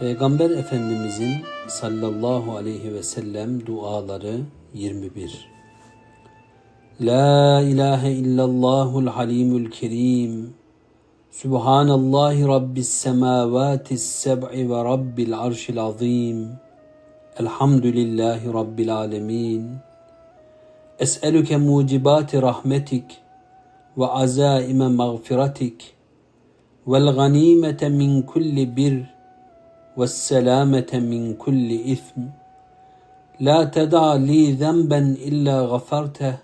Peygamber Efendimizin sallallahu aleyhi ve sellem duaları 21. La ilahe illallahul halimul kerim. Subhanallahi rabbis semavatis seb'i ve rabbil arşil azim. Elhamdülillahi rabbil alemin. Es'eluke mucibati rahmetik ve azaime mağfiratik vel ganimete min kulli bir والسلامة من كل إثم لا تدع لي ذنبا إلا غفرته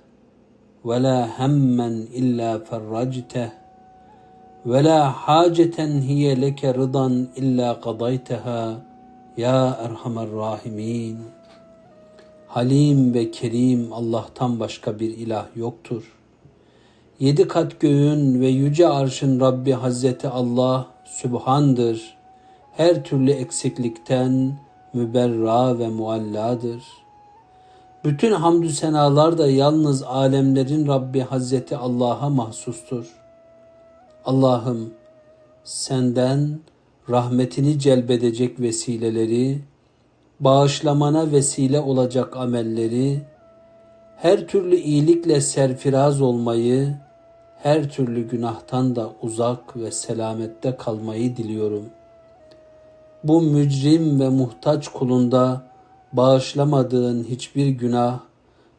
ولا هما إلا فرجته ولا حاجة هي لك رضا إلا قضيتها يا أرحم الراحمين Halim ve Kerim Allah'tan başka bir ilah yoktur. Yedi kat göğün ve yüce arşın Rabbi Hazreti Allah Sübhan'dır. Her türlü eksiklikten müberra ve mualladır. Bütün hamdü senalar da yalnız alemlerin Rabbi Hazreti Allah'a mahsustur. Allah'ım senden rahmetini celbedecek vesileleri, bağışlamana vesile olacak amelleri, her türlü iyilikle serfiraz olmayı, her türlü günahtan da uzak ve selamette kalmayı diliyorum. Bu mücrim ve muhtaç kulunda bağışlamadığın hiçbir günah,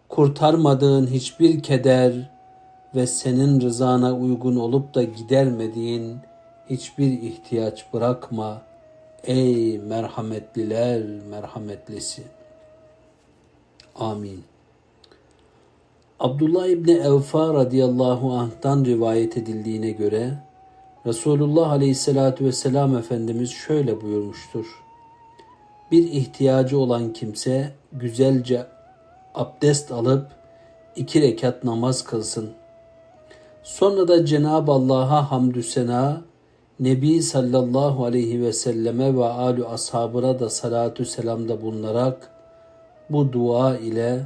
kurtarmadığın hiçbir keder ve senin rızana uygun olup da gidermediğin hiçbir ihtiyaç bırakma. Ey merhametliler merhametlisi. Amin. Abdullah İbni Evfa radıyallahu anh'tan rivayet edildiğine göre Resulullah aleyhissalatü vesselam Efendimiz şöyle buyurmuştur. Bir ihtiyacı olan kimse güzelce abdest alıp iki rekat namaz kılsın. Sonra da Cenab-ı Allah'a hamdü sena, Nebi sallallahu aleyhi ve selleme ve alü ashabına da salatü selamda bulunarak bu dua ile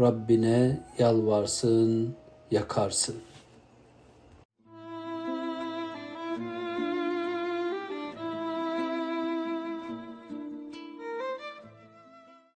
Rabbine yalvarsın, yakarsın.